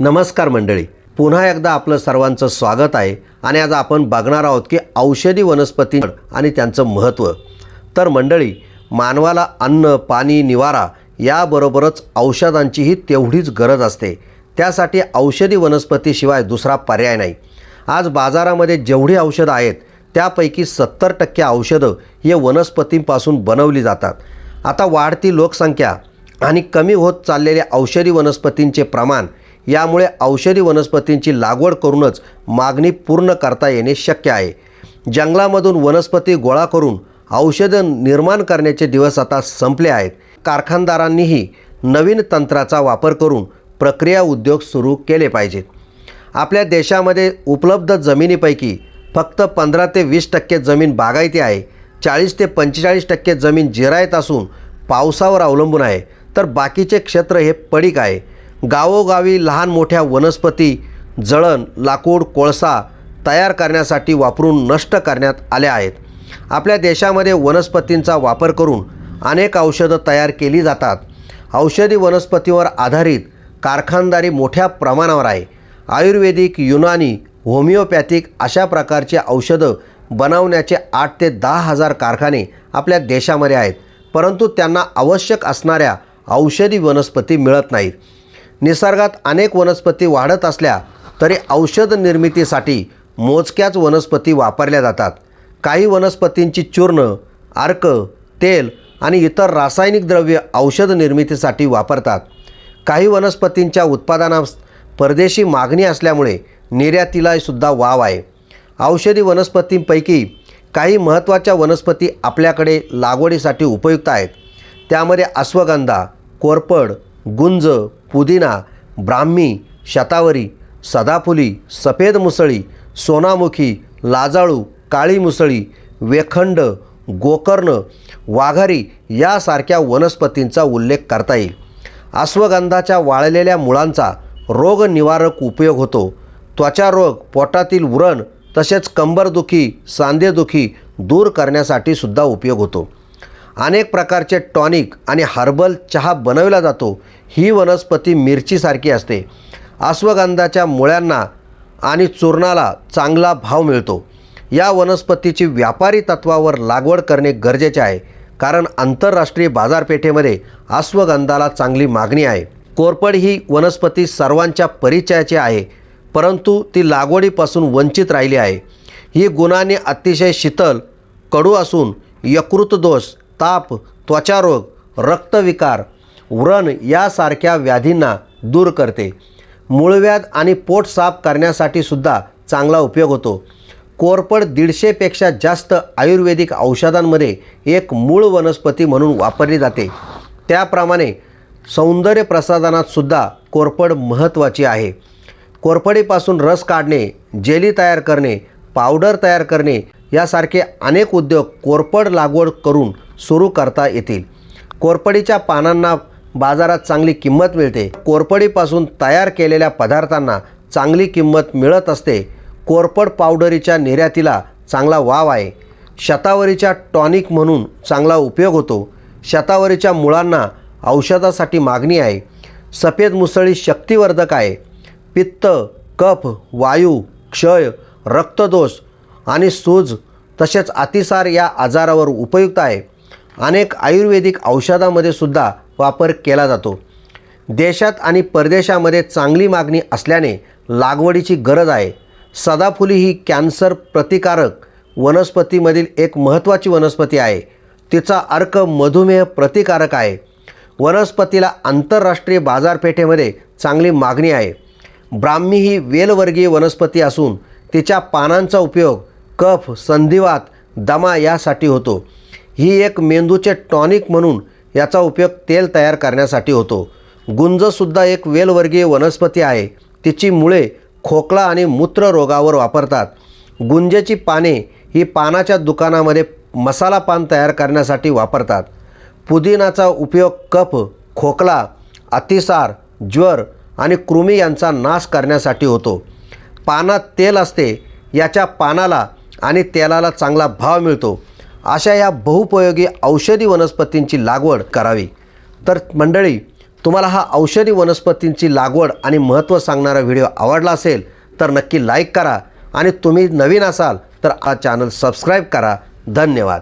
नमस्कार मंडळी. पुन्हा एकदा आपलं सर्वांचं स्वागत आहे आणि आज आपण बघणार आहोत की औषधी वनस्पती आणि त्यांचं महत्त्व. तर मंडळी मानवाला अन्न पाणी निवारा याबरोबरच औषधांचीही तेवढीच गरज असते. त्यासाठी औषधी वनस्पतीशिवाय दुसरा पर्याय नाही. आज बाजारामध्ये जेवढी औषधं आहेत त्यापैकी सत्तर टक्के औषधं हे वनस्पतींपासून बनवली जातात. आता वाढती लोकसंख्या आणि कमी होत चाललेल्या औषधी वनस्पतींचे प्रमाण यामुळे औषधी वनस्पतींची लागवड करूनच मागणी पूर्ण करता येणे शक्य आहे. जंगलामधून वनस्पती गोळा करून औषधं निर्माण करण्याचे दिवस आता संपले आहेत. कारखानदारांनीही नवीन तंत्राचा वापर करून प्रक्रिया उद्योग सुरू केले पाहिजेत. आपल्या देशामध्ये उपलब्ध जमिनीपैकी फक्त पंधरा ते वीस टक्के जमीन बागायती आहे. चाळीस ते पंचेचाळीस टक्के जमीन जिरायत असून पावसावर अवलंबून आहे. तर बाकीचे क्षेत्र हे पडीक आहे. गावोगावी लहान मोठ्या वनस्पती जळण लाकूड कोळसा तयार करण्यासाठी वापरून नष्ट करण्यात आल्या आहेत. आपल्या देशामध्ये वनस्पतींचा वापर करून अनेक औषधं तयार केली जातात. औषधी वनस्पतीवर आधारित कारखानदारी मोठ्या प्रमाणावर आहे. आयुर्वेदिक युनानी होमिओपॅथिक अशा प्रकारचे औषधं बनवण्याचे आठ ते दहा हजार कारखाने आपल्या देशामध्ये आहेत. परंतु त्यांना आवश्यक असणाऱ्या औषधी वनस्पती मिळत नाहीत. निसर्गात अनेक वनस्पती वाढत असल्या तरी औषध निर्मितीसाठी मोजक्याच वनस्पती वापरल्या जातात. काही वनस्पतींची चूर्ण अर्क तेल आणि इतर रासायनिक द्रव्य औषध निर्मितीसाठी वापरतात. काही वनस्पतींच्या उत्पादनास परदेशी मागणी असल्यामुळे निर्यातीलासुद्धा वाव आहे. औषधी वनस्पतींपैकी काही महत्त्वाच्या वनस्पती आपल्याकडे लागवडीसाठी उपयुक्त आहेत. त्यामध्ये अश्वगंधा कोरपड गुंज पुदिना ब्राह्मी शतावरी सदाफुली सफेद मुसळी सोनामुखी लाजाळू काळी मुसळी वेखंड गोकर्ण वाघारी यासारख्या वनस्पतींचा उल्लेख करता येईल. अश्वगंधाच्या वाळलेल्या मुळांचा रोगनिवारक उपयोग होतो. त्वचा रोग पोटातील व्रण तसेच कंबरदुखी सांधेदुखी दूर करण्यासाठी सुद्धा उपयोग होतो. अनेक प्रकारचे टॉनिक आणि हर्बल चहा बनवला जातो. ही वनस्पती मिरचीसारखी असते. अश्वगंधाच्या मुळ्यांना आणि चूर्णाला चांगला भाव मिळतो. या वनस्पतीची व्यापारी तत्वावर लागवड करणे गरजेचे आहे कारण आंतरराष्ट्रीय बाजारपेठेमध्ये अश्वगंधाला चांगली मागणी आहे. कोरपड ही वनस्पती सर्वांच्या परिचयाची आहे परंतु ती लागवडीपासून वंचित राहिली आहे. ही गुणाने अतिशय शीतल कडू असून यकृत दोष ताप त्वचारोग रक्तविकार व्रण यासारख्या व्याधींना दूर करते. मूळव्याध आणि पोट साफ करण्यासाठी सुद्धा चांगला उपयोग होतो. कोरपड दीडशेपेक्षा जास्त आयुर्वेदिक औषधांमध्ये एक मूळ वनस्पती म्हणून वापरली जाते. त्याप्रमाणे सौंदर्य प्रसाधनातसुद्धा कोरपड महत्त्वाची आहे. कोरफडीपासून रस काढणे जेली तयार करणे पावडर तयार करणे यासारखे अनेक उद्योग कोरपड लागवड करून सुरू करता येतील. कोरपडीच्या पानांना बाजारात चांगली किंमत मिळते. कोरपडीपासून तयार केलेल्या पदार्थांना चांगली किंमत मिळत असते. कोरपड पावडरीच्या निर्यातीला चांगला वाव आहे. शतावरीच्या टॉनिक म्हणून चांगला उपयोग होतो. शतावरीच्या मुळांना औषधासाठी मागणी आहे. सफेद मुसळी शक्तिवर्धक आहे. पित्त कफ वायू क्षय रक्तदोष आणि सूज तसेच अतिसार या आजारावर उपयुक्त आहे. अनेक आयुर्वेदिक औषधामध्ये सुद्धा वापर केला जातो. देशात आणि परदेशामध्ये चांगली मागणी असल्याने लागवडीची गरज आहे. सदाफुली ही कॅन्सर प्रतिकारक वनस्पतीमधील एक महत्त्वाची वनस्पती आहे. तिचा अर्क मधुमेह प्रतिकारक आहे. वनस्पतीला आंतरराष्ट्रीय बाजारपेठेमध्ये चांगली मागणी आहे. ब्राह्मी ही वेलवर्गीय वनस्पती असून तिच्या पानांचा उपयोग कफ संधिवात दमा यासाठी होतो. ही एक मेंदूचे टॉनिक म्हणून याचा उपयोग तेल तयार करण्यासाठी होतो. गुंजसुद्धा एक वेलवर्गीय वनस्पती आहे. तिची मुळे खोकला आणि मूत्र रोगावर वापरतात. गुंजेची पाने ही पानाच्या दुकानामध्ये मसाला पान तयार करण्यासाठी वापरतात. पुदिनाचा उपयोग कफ खोकला अतिसार ज्वर आणि कृमी यांचा नाश करण्यासाठी होतो. पानात तेल असते याच्या पानाला आणि तेलाला चांगला भाव मिळतो. अशा या बहुपयोगी औषधी वनस्पतींची लागवड करावी. तर मंडळी तुम्हाला हा औषधी वनस्पतींची लागवड आणि महत्त्व सांगणारा व्हिडिओ आवडला असेल तर नक्की लाईक करा आणि तुम्ही नवीन असाल तर हा चॅनल सबस्क्राईब करा. धन्यवाद.